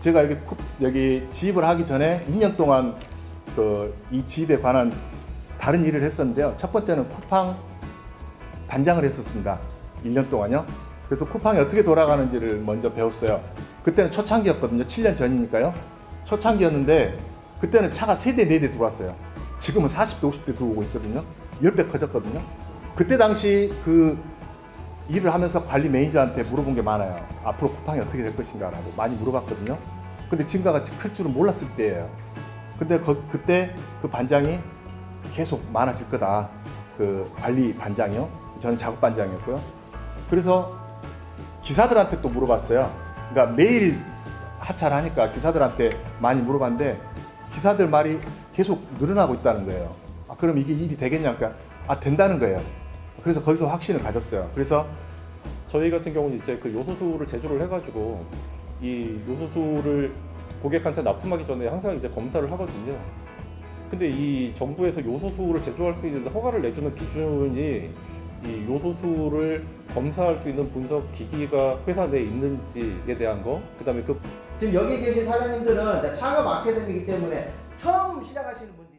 제가 여기 쿠- 여기 지입을 하기 전에 2년 동안 그이 지입에 관한 다른 일을 했었는데요. 첫 번째는 쿠팡 단장을 했었습니다. 1년 동안요. 그래서 쿠팡이 어떻게 돌아가는지를 먼저 배웠어요. 그때는 초창기였거든요. 7년 전이니까요. 초창기였는데 그때는 차가 3대, 4대 들어왔어요. 지금은 40대, 50대 들어오고 있거든요. 10배 커졌거든요. 그때 당시 그 일을 하면서 관리 매니저한테 물어본 게 많아요. 앞으로 쿠팡이 어떻게 될 것인가라고 많이 물어봤거든요. 근데 지금과 같이 클 줄은 몰랐을 때예요. 근데 그, 그때 그 반장이 계속 많아질 거다. 그 관리 반장이요. 저는 작업 반장이었고요. 그래서 기사들한테 또 물어봤어요. 그러니까 매일 하차를 하니까 기사들한테 많이 물어봤는데 기사들 말이 계속 늘어나고 있다는 거예요. 아, 그럼 이게 일이 되겠냐? 그러니까 아 된다는 거예요. 그래서 거기서 확신을 가졌어요. 그래서 저희 같은 경우는 이제 그 요소수를 제조를 해가지고 이 요소수를 고객한테 납품하기 전에 항상 이제 검사를 하거든요. 근데 이 정부에서 요소수를 제조할 수 있는 허가를 내주는 기준이 이 요소수를 검사할 수 있는 분석 기기가 회사 내에 있는지에 대한 거, 그다음에 그 지금 여기 계신 사장님들은 창업 아카데미이기 때문에 처음 시작하시는 분.